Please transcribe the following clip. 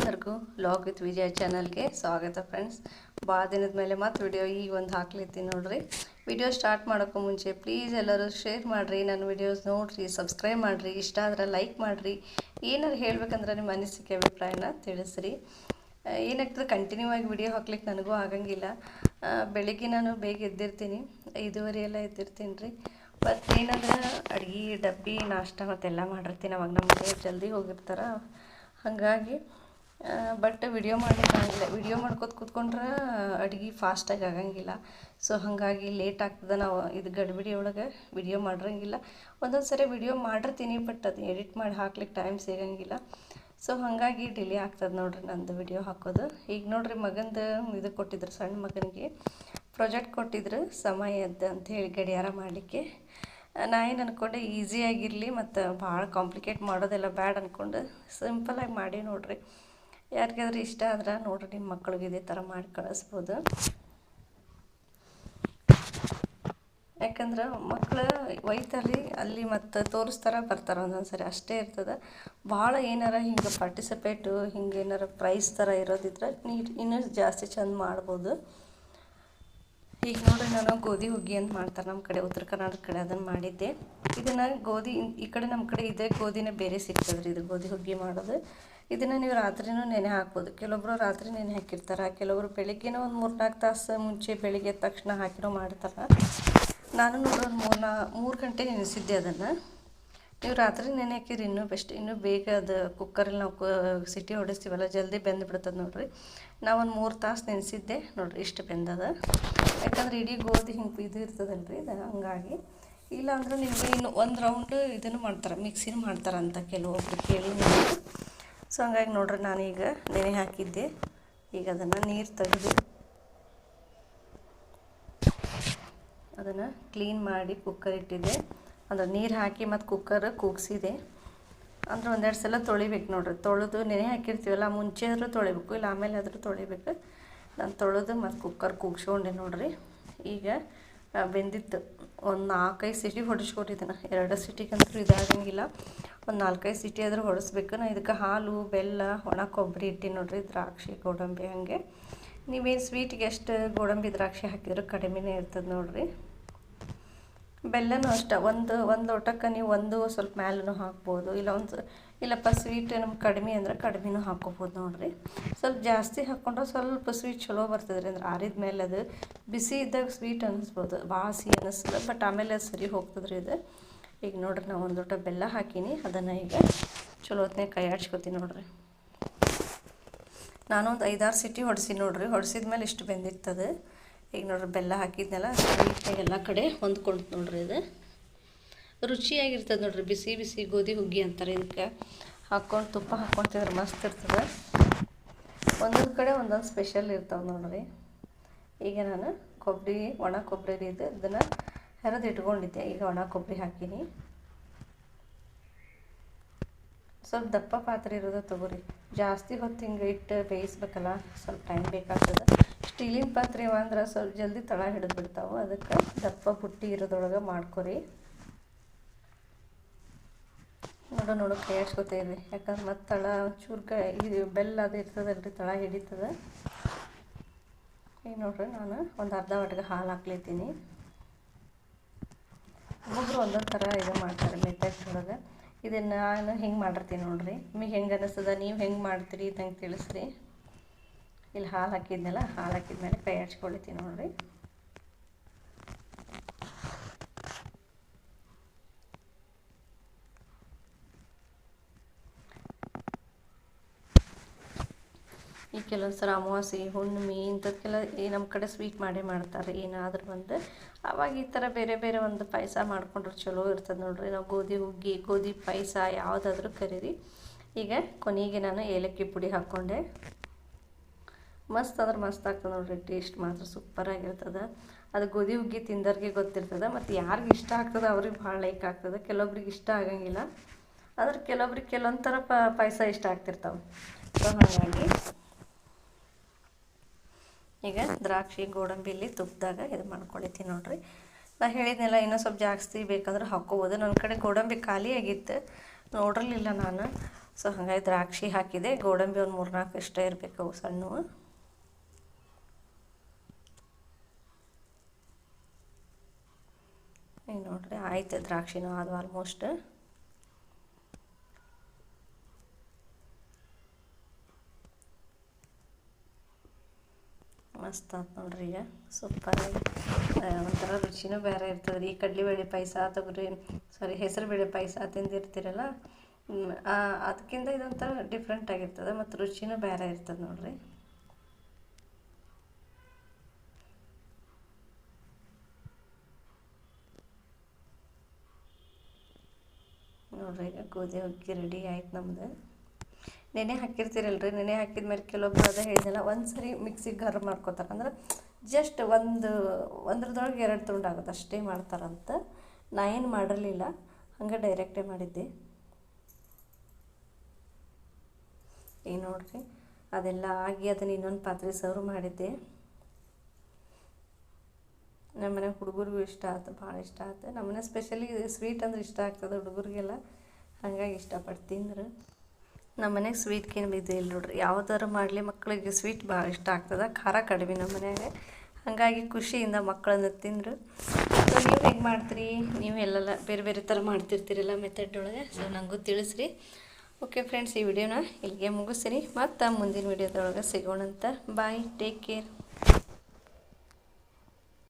ಎಲ್ಲರಿಗೂ log with ವಿಜಯ ಚಾನಲ್ಗೆ ಸ್ವಾಗತ ಫ್ರೆಂಡ್ಸ್. ಭಾಳ ದಿನದ ಮೇಲೆ ಮತ್ತೆ ವಿಡಿಯೋ ಈಗ ಒಂದು ಹಾಕ್ಲಿತ್ತೀನಿ ನೋಡ್ರಿ. ವಿಡಿಯೋ ಸ್ಟಾರ್ಟ್ ಮಾಡೋಕ್ಕೂ ಮುಂಚೆ ಪ್ಲೀಸ್ ಎಲ್ಲರೂ ಶೇರ್ ಮಾಡಿರಿ, ನನ್ನ ವಿಡಿಯೋಸ್ ನೋಡಿರಿ, ಸಬ್ಸ್ಕ್ರೈಬ್ ಮಾಡಿರಿ, ಇಷ್ಟ ಆದ್ರೆ ಲೈಕ್ ಮಾಡಿರಿ. ಏನಾರು ಹೇಳ್ಬೇಕಂದ್ರೆ ನಿಮ್ಮ ಅನಿಸಿಕೆ, ಅಭಿಪ್ರಾಯನ ತಿಳಿಸ್ರಿ. ಏನಾಗ್ತದೆ ಕಂಟಿನ್ಯೂ ಆಗಿ ವಿಡಿಯೋ ಹಾಕ್ಲಿಕ್ಕೆ ನನಗೂ ಆಗಂಗಿಲ್ಲ. ಬೆಳಿಗ್ಗೆ ನಾನು ಬೇಗ ಎದ್ದಿರ್ತೀನಿ, ಐದುವರೆ ಎಲ್ಲ ಎದ್ದಿರ್ತೀನಿ ರೀ. ಮತ್ತು ಏನಂದ್ರೆ, ಅಡುಗೆ, ಡಬ್ಬಿ, ನಾಷ್ಟ ಮತ್ತೆಲ್ಲ ಮಾಡಿರ್ತೀನಿ, ಅವಾಗ ನಮ್ಮ ಮನೆಯವ್ರು ಜಲ್ದಿ ಹೋಗಿರ್ತಾರೆ. ಹಾಗಾಗಿ ಬಟ್ ವಿಡಿಯೋ ಮಾಡ್ಲಿಕ್ಕೆ ಆಗಿಲ್ಲ ವಿಡಿಯೋ ಮಾಡ್ಕೋತ ಕೂತ್ಕೊಂಡ್ರೆ ಅಡುಗೆ ಫಾಸ್ಟಾಗಿ ಆಗಂಗಿಲ್ಲ. ಸೊ ಹಾಗಾಗಿ ಲೇಟ್ ಆಗ್ತದೆ ನಾವು ಇದು ಗಡಿಬಿಡಿ ಒಳಗೆ ವಿಡಿಯೋ ಮಾಡಿರಂಗಿಲ್ಲ. ಒಂದೊಂದು ಸರಿ ವಿಡಿಯೋ ಮಾಡಿರ್ತೀನಿ ಬಟ್ ಅದು ಎಡಿಟ್ ಮಾಡಿ ಹಾಕ್ಲಿಕ್ಕೆ ಟೈಮ್ ಸಿಗಂಗಿಲ್ಲ. ಸೊ ಹಾಗಾಗಿ ಡಿಲೇ ಆಗ್ತದೆ ನೋಡ್ರಿ ನಂದು ವಿಡಿಯೋ ಹಾಕೋದು. ಈಗ ನೋಡ್ರಿ ಮಗಂದು ಇದು ಕೊಟ್ಟಿದ್ರು, ಸಣ್ಣ ಮಗನಿಗೆ. ಪ್ರಾಜೆಕ್ಟ್ ಕೊಟ್ಟಿದ್ರು ಸಮಯದ್ದು ಅಂತ ಹೇಳಿ ಗಡಿಯಾರ ಮಾಡಲಿಕ್ಕೆ. ನಾ ಏನು ಅಂದ್ಕೊಂಡೆ ಈಸಿಯಾಗಿರಲಿ ಮತ್ತು ಭಾಳ ಕಾಂಪ್ಲಿಕೇಟ್ ಮಾಡೋದೆಲ್ಲ ಬ್ಯಾಡ್ ಅಂದ್ಕೊಂಡು ಸಿಂಪಲಾಗಿ ಮಾಡಿ ನೋಡ್ರಿ. ಯಾರಿಗಾದ್ರೂ ಇಷ್ಟ ಆದ್ರೆ ನೋಡ್ರಿ, ನಿಮ್ಮ ಮಕ್ಳಿಗೆ ಇದೇ ಥರ ಮಾಡಿ ಕಳಿಸ್ಬೋದು. ಯಾಕಂದ್ರೆ ಮಕ್ಕಳು ಒಯ್ತಾರೆ, ಅಲ್ಲಿ ಮತ್ತು ತೋರಿಸ್ತಾರ, ಬರ್ತಾರೆ ಒಂದೊಂದ್ಸರಿ ಅಷ್ಟೇ ಇರ್ತದೆ. ಭಾಳ ಏನಾರ ಹಿಂಗೆ ಪಾರ್ಟಿಸಿಪೇಟು ಹಿಂಗೆ ಏನಾರ ಪ್ರೈಸ್ ಥರ ಇರೋದಿದ್ರೆ ನೀರು ಇನ್ನೂ ಜಾಸ್ತಿ ಚಂದ ಮಾಡ್ಬೋದು. ಈಗ ನೋಡ್ರಿ, ನಾನು ಗೋಧಿ ಹುಗ್ಗಿ ಅಂತ ಮಾಡ್ತಾರೆ ನಮ್ಮ ಕಡೆ, ಉತ್ತರ ಕರ್ನಾಟಕ ಕಡೆ ಅದನ್ನು ಮಾಡಿದ್ದೆ. ಇದನ್ನು ಗೋಧಿ, ಈ ಕಡೆ ನಮ್ಮ ಕಡೆ ಇದೇ, ಗೋಧಿನೇ ಬೇರೆ ಸಿಗ್ತದೆ ರೀ ಇದು, ಗೋಧಿ ಹುಗ್ಗಿ ಮಾಡೋದು. ಇದನ್ನು ನೀವು ರಾತ್ರಿನೂ ನೆನೆ ಹಾಕ್ಬೋದು. ಕೆಲವೊಬ್ಬರು ರಾತ್ರಿ ನೆನೆ ಹಾಕಿರ್ತಾರೆ, ಕೆಲವರು ಬೆಳಿಗ್ಗೆನೇ ಒಂದು ಮೂರು ನಾಲ್ಕು ತಾಸು ಮುಂಚೆ ಬೆಳಿಗ್ಗೆ ತಕ್ಷಣ ಹಾಕಿರೋ ಮಾಡ್ತಾರೆ. ನಾನು ನೋಡೋದು ಒಂದು ಮೂರು ನಾ ಮೂರು ಗಂಟೆ ನೆನೆಸಿದ್ದೆ ಅದನ್ನು. ನೀವು ರಾತ್ರಿ ನೆನೆ ಹಾಕಿರಿ, ಇನ್ನೂ ಬೆಸ್ಟ್. ಇನ್ನೂ ಬೇಗ ಅದು ಕುಕ್ಕರಲ್ಲಿ ನಾವು ಸಿಟಿ ಹೊಡಿಸ್ತೀವಲ್ಲ, ಜಲ್ದಿ ಬೆಂದು ಬಿಡ್ತದೆ ನೋಡಿರಿ. ಒಂದು ಮೂರು ತಾಸು ನೆನೆಸಿದ್ದೆ ನೋಡಿರಿ, ಇಷ್ಟು ಬೆಂದದ. ಯಾಕಂದ್ರೆ ಇಡೀ ಗೋಧಿ ಹಿಂಗೆ ಇದು ಇರ್ತದಲ್ರಿ ಇದು ಹಂಗಾಗಿ. ಇಲ್ಲಾಂದ್ರೆ ನಿಮಗೆ ಇನ್ನು ಒಂದು ರೌಂಡ್ ಇದನ್ನು ಮಾಡ್ತಾರೆ ಮಿಕ್ಸಿನ ಮಾಡ್ತಾರೆ ಅಂತ ಕೆಲವೊಬ್ರು ಕೇಳಿ ಸೊ ಹಂಗಾಗಿ ನೋಡ್ರಿ, ನಾನೀಗ ನೆನೆ ಹಾಕಿದ್ದೆ. ಈಗ ಅದನ್ನು ನೀರು ತೆಗೆದು ಅದನ್ನು ಕ್ಲೀನ್ ಮಾಡಿ ಕುಕ್ಕರ್ ಇಟ್ಟಿದ್ದೆ. ಅಂದ್ರೆ ನೀರು ಹಾಕಿ ಮತ್ತು ಕುಕ್ಕರ್ ಕೂಗಿಸಿದೆ. ಅಂದ್ರೆ ಒಂದೆರಡು ಸಲ ತೊಳಿಬೇಕು ನೋಡ್ರಿ. ತೊಳೆದು ನೆನೆ ಹಾಕಿರ್ತೀವಲ್ಲ, ಮುಂಚೆ ಆದರೂ ತೊಳಿಬೇಕು, ಇಲ್ಲ ಆಮೇಲೆ ಆದರೂ ತೊಳಿಬೇಕು. ನಾನು ತೊಳೆದು ಮತ್ತು ಕುಕ್ಕರ್ ಕೂಗ್ಸ್ಕೊಂಡೆ ನೋಡ್ರಿ. ಈಗ ಬೆಂದಿತ್ತು. ಒಂದು ನಾಲ್ಕೈದು ಸಿಟಿ ಹೊಡಿಸ್ಕೊಟ್ಟಿದ್ದೀನಿ ಎರಡು ಸಿಟಿಗಂತೂ ಇದಾಗಂಗಿಲ್ಲ. ಒಂದು ನಾಲ್ಕೈದು ಸಿಟಿ ಆದರೂ ಹೊಡಿಸ್ಬೇಕು. ನಾನು ಇದಕ್ಕೆ ಹಾಲು, ಬೆಲ್ಲ, ಒಣ ಕೊಬ್ಬರಿ ಇಟ್ಟು ನೋಡ್ರಿ, ದ್ರಾಕ್ಷಿ, ಗೋಡಂಬಿ ಹಾಗೆ. ನೀವೇನು ಸ್ವೀಟ್ಗೆ ಎಷ್ಟು ಗೋಡಂಬಿ, ದ್ರಾಕ್ಷಿ ಹಾಕಿದ್ರೂ ಕಡಿಮೆನೇ ಇರ್ತದೆ ನೋಡ್ರಿ. ಬೆಲ್ಲನೂ ಅಷ್ಟೆ. ಒಂದು ಒಂದು ಲೋಟಕ್ಕೆ ನೀವು ಒಂದು ಸ್ವಲ್ಪ ಮ್ಯಾಲೂ ಹಾಕ್ಬೋದು. ಇಲ್ಲ ಒಂದು ಇಲ್ಲಪ್ಪ ಸ್ವೀಟ್ ನಮ್ಗೆ ಕಡಿಮೆ ಅಂದ್ರೆ ಕಡಿಮೆನೂ ಹಾಕ್ಕೋಬೋದು ನೋಡಿರಿ. ಸ್ವಲ್ಪ ಜಾಸ್ತಿ ಹಾಕ್ಕೊಂಡ್ರೆ ಸ್ವಲ್ಪ ಸ್ವೀಟ್ ಚಲೋ ಬರ್ತದೆ ಅಂದ್ರೆ ಆರಿದ ಮೇಲೆ ಅದು ಬಿಸಿ ಇದ್ದಾಗ ಸ್ವೀಟ್ ಅನ್ನಿಸ್ಬೋದು. ಭಾಳ ಸಿಹಿ ಅನ್ನಿಸಲ್ಲ ಬಟ್ ಆಮೇಲೆ ಅದು ಸರಿ ಹೋಗ್ತದ್ರಿ ಇದು ಈಗ ನೋಡ್ರಿ ನಾವು ಒಂದು ಲೋಟ ಬೆಲ್ಲ ಹಾಕೀನಿ. ಅದನ್ನು ಈಗ ಚಲೋ ಹೊತ್ತಿನ ಕೈ ಆಡ್ಸ್ಕೊತೀನಿ ನೋಡ್ರಿ. ನಾನೊಂದು ಐದಾರು ಸಿಟಿ ಹೊಡ್ಸಿ ನೋಡ್ರಿ. ಹೊಡ್ಸಿದ ಮೇಲೆ ಇಷ್ಟು ಬೆಂದಿರ್ತದೆ ಈಗ ನೋಡ್ರಿ ಬೆಲ್ಲ ಹಾಕಿದ್ನೆಲ್ಲ ನೀಟಾಗಿ ಎಲ್ಲ ಕಡೆ ಹೊಂದ್ಕೊಂಡು ನೋಡ್ರಿ ಇದು. ರುಚಿಯಾಗಿರ್ತದೆ ನೋಡ್ರಿ, ಬಿಸಿ ಬಿಸಿ ಗೋಧಿ ಹುಗ್ಗಿ ಅಂತಾರೆ ಇದಕ್ಕೆ. ಹಾಕ್ಕೊಂಡು ತುಪ್ಪ ಹಾಕ್ಕೊಂಡು ತಿಂದ್ರೆ ಮಸ್ತ್ ಇರ್ತದೆ. ಒಂದೊಂದು ಕಡೆ ಒಂದೊಂದು ಸ್ಪೆಷಲ್ ಇರ್ತಾವೆ ನೋಡ್ರಿ. ಈಗ ನಾನು ಕೊಬ್ಬರಿ ಒಣ ಕೊಬ್ಬರಿ ಇದು. ಅದನ್ನು ಹೆರದು ಇಟ್ಕೊಂಡಿದ್ದೆ ಈಗ ಒಣ ಕೊಬ್ಬರಿ ಹಾಕೀನಿ. ಸ್ವಲ್ಪ ದಪ್ಪ ಪಾತ್ರೆ ಇರೋದು ತೊಗೊರಿ. ಜಾಸ್ತಿ ಹೊತ್ತು ಹಿಂಗೆ ಇಟ್ಟು ಬೇಯಿಸ್ಬೇಕಲ್ಲ, ಸ್ವಲ್ಪ ಟೈಮ್ ಬೇಕಾಗ್ತದೆ. ಸ್ಟೀಲಿನ ಪಾತ್ರೆ ಅಂದ್ರೆ ಸ್ವಲ್ಪ ಜಲ್ದಿ ತಳ ಹಿಡಿದು ಬಿಡ್ತಾವೆ. ಅದಕ್ಕೆ ದಪ್ಪ ಬುಟ್ಟಿ ಇರೋದ್ರೊಳಗೆ ಮಾಡ್ಕೊರಿ. ನೋಡು ನೋಡು ಕೈ ಯಾಕಂದ್ರೆ ಮತ್ತೆ ತಳ ಚೂರು ಕ, ಇದು ಬೆಲ್ಲ ಅದು ಇರ್ತದಲ್ರಿ, ತಳ ಹಿಡಿತದೆ. ಈಗ ನೋಡ್ರಿ, ನಾನು ಒಂದು ಅರ್ಧ ವಾಟಿಗೆ ಹಾಲು ಹಾಕ್ಲಿತ್ತೀನಿ ಒಬ್ಬರು ಒಂದೊಂದು ಥರ ಇದು ಮಾಡ್ತಾರೆ ಮೆಥಡ್ಸ್ ಒಳಗೆ. ಇದನ್ನು ನಾನು ಹಿಂಗೆ ಮಾಡಿರ್ತೀನಿ ನೋಡ್ರಿ. ನಿಮಗೆ ಹೆಂಗೆ ಅನ್ನಿಸ್ತದ ನೀವು ಹೆಂಗೆ ಮಾಡ್ತೀರಿ ನಂಗೆ ತಿಳಿಸ್ರಿ. ಇಲ್ಲಿ ಹಾಲು ಹಾಕಿದ್ನಲ್ಲ, ಹಾಲು ಹಾಕಿದ್ಮೇಲೆ ಕೈ ಹಚ್ಕೊಳ್ತೀನಿ ನೋಡಿರಿ. ಈ ಕೆಲವೊಂದು ಸಲ ಅಮಾವಾಸ್ಯೆ, ಹುಣ್ಣಿಮೆ ಇಂಥದಕ್ಕೆಲ್ಲ ನಮ್ಮ ಕಡೆ ಸ್ವೀಟ್ ಮಾಡೇ ಮಾಡ್ತಾರೆ, ಏನಾದರೂ ಒಂದು. ಅವಾಗ ಈ ಥರ ಬೇರೆ ಬೇರೆ ಒಂದು ಪಾಯಸ ಮಾಡ್ಕೊಂಡ್ರೆ ಚಲೋ ಇರ್ತದೆ ನೋಡ್ರಿ. ನಾವು ಗೋಧಿ, ಹುಗ್ಗಿ, ಗೋಧಿ ಪಾಯಸ ಯಾವುದಾದ್ರೂ ಕರೀರಿ. ಈಗ ಕೊನೆಗೆ ನಾನು ಏಲಕ್ಕಿ ಪುಡಿ ಹಾಕ್ಕೊಂಡೆ ಮಸ್ತ್ ಅಂದ್ರೆ ಮಸ್ತ್ ಆಗ್ತದೆ ನೋಡ್ರಿ ಟೇಸ್ಟ್ ಮಾತ್ರ ಸೂಪರಾಗಿರ್ತದೆ ಅದು ಗೋಧಿ ಹುಗ್ಗಿ ತಿಂದವ್ರಿಗೆ ಗೊತ್ತಿರ್ತದೆ, ಮತ್ತು ಯಾರಿಗೆ ಇಷ್ಟ ಆಗ್ತದೆ ಅವ್ರಿಗೆ ಭಾಳ ಲೈಕ್ ಆಗ್ತದೆ. ಕೆಲವೊಬ್ರಿಗೆ ಇಷ್ಟ ಆಗಂಗಿಲ್ಲ. ಆದ್ರೆ ಕೆಲವೊಬ್ರಿಗೆ ಕೆಲವೊಂದು ಥರ ಪಾಯಸ ಇಷ್ಟ ಆಗ್ತಿರ್ತಾವೆ. ಸೊ ಹಾಗಾಗಿ ಈಗ ದ್ರಾಕ್ಷಿ, ಗೋಡಂಬಿ ಇಲ್ಲಿ ತುಪ್ಪದಾಗ ಇದು ಮಾಡ್ಕೊಳಿತೀನಿ ನೋಡ್ರಿ. ನಾ ಹೇಳಿದ್ನೆಲ್ಲ, ಇನ್ನೂ ಸ್ವಲ್ಪ ಜಾಸ್ತಿ ಬೇಕಂದ್ರೆ ಹಾಕ್ಕೋಬೋದು ನನ್ನ ಕಡೆ ಗೋಡಂಬಿ ಖಾಲಿ ಆಗಿತ್ತು. ನೋಡಿರಲಿಲ್ಲ ನಾನು. ಸೊ ಹಾಗಾಗಿ ದ್ರಾಕ್ಷಿ ಹಾಕಿದೆ. ಗೋಡಂಬಿ ಒಂದು ಮೂರ್ನಾಲ್ಕು ಇಷ್ಟ ಇರಬೇಕು ಅವು ಸಣ್ಣವು. ಈಗ ನೋಡ್ರಿ, ಆಯ್ತು ದ್ರಾಕ್ಷಿನೂ ಅದು ಆಲ್ಮೋಸ್ಟ್ ಮಸ್ತ್ ಆಯ್ತು ನೋಡ್ರಿ ಈಗ. ಸೂಪರ್ ಒಂಥರ ರುಚಿನೂ ಬೇರೆ ಇರ್ತದೆ ರೀ ಈ ಕಡಲೆಬೇಳೆ ಪಾಯಸ ತೊಗರಿ ಸಾರಿ ಹೆಸರು ಬೇಳೆ ಪಾಯಸ ತಿಂದಿರ್ತೀರಲ್ಲ ಅದಕ್ಕಿಂತ ಇದೊಂಥರ ಡಿಫ್ರೆಂಟ್ ಆಗಿರ್ತದೆ, ಮತ್ತು ರುಚಿನೂ ಬೇರೆ ಇರ್ತದೆ ನೋಡ್ರಿ. ನೋಡ್ರಿ ಈಗ ಗೋಧಿ ಹುಗ್ಗಿ ರೆಡಿ ಆಯ್ತು ನಮ್ದು. ನೆನೆ ಹಾಕಿರ್ತೀರಲ್ರಿ, ನೆನೆ ಹಾಕಿದ ಮೇಲೆ ಕೆಲವೊಬ್ರು ಅದೇ ಹೇಳಿದ್ನಲ್ಲ ಒಂದು ಸರಿ ಮಿಕ್ಸಿಗೆ ಗರ್ ಮಾಡ್ಕೊತಾರೆ. ಅಂದ್ರೆ ಜಸ್ಟ್ ಒಂದು, ಒಂದ್ರದೊಳಗೆ ಎರಡು ತುಂಡಾಗುತ್ತೆ ಅಷ್ಟೇ ಮಾಡ್ತಾರಂತ. ನಾ ಏನು ಮಾಡಿರಲಿಲ್ಲ, ಹಂಗೆ ಡೈರೆಕ್ಟೇ ಮಾಡಿದ್ದೆ. ಈಗ ನೋಡ್ರಿ, ಅದೆಲ್ಲ ಆಗಿ ಅದನ್ನ ಇನ್ನೊಂದು ಪಾತ್ರೆ ಸರ್ವ್ ಮಾಡಿದ್ದೆ. ನಮ್ಮನೆ ಹುಡುಗರಿಗೂ ಇಷ್ಟ ಆಯ್ತು ಭಾಳ ಇಷ್ಟ ಆಯ್ತು ನಮ್ಮನೆ ಸ್ಪೆಷಲಿ ಸ್ವೀಟ್ ಅಂದ್ರೆ ಇಷ್ಟ ಆಗ್ತದೆ ಹುಡುಗರಿಗೆಲ್ಲ. ಹಾಗಾಗಿ ಇಷ್ಟಪಟ್ಟು ಮನೆಗೆ ಸ್ವೀಟ್ ಸ್ವೀಟ್ಗೇನು ಬಿದ್ದು ಇಲ್ಲ ನೋಡ್ರಿ. ಯಾವ್ದಾರು ಮಾಡಲಿ ಮಕ್ಕಳಿಗೆ ಸ್ವೀಟ್ ಭಾಳ ಇಷ್ಟ ಆಗ್ತದೆ. ಖಾರ ಕಡಿಮೆ ನಮ್ಮ ಮನೆಯಾಗೆ. ಹಾಗಾಗಿ ಖುಷಿಯಿಂದ ಮಕ್ಕಳನ್ನು ತಿಂದರು. ಸೊ, ನೀವು ಹೇಗೆ ಮಾಡ್ತೀರಿ? ನೀವು ಎಲ್ಲೆಲ್ಲ ಬೇರೆ ಬೇರೆ ಥರ ಮಾಡ್ತಿರ್ತೀರಲ್ಲ ಮೆಥಡ್ ಒಳಗೆ. ಸೊ ನನಗೂ ತಿಳಿಸ್ರಿ. ಓಕೆ ಫ್ರೆಂಡ್ಸ್ ಈ ವಿಡಿಯೋನ ಇಲ್ಲಿಗೆ ಮುಗಿಸ್ರಿ ಮತ್ತು ಮುಂದಿನ ವಿಡಿಯೋದೊಳಗೆ ಸಿಗೋಣಂತ. Bye take care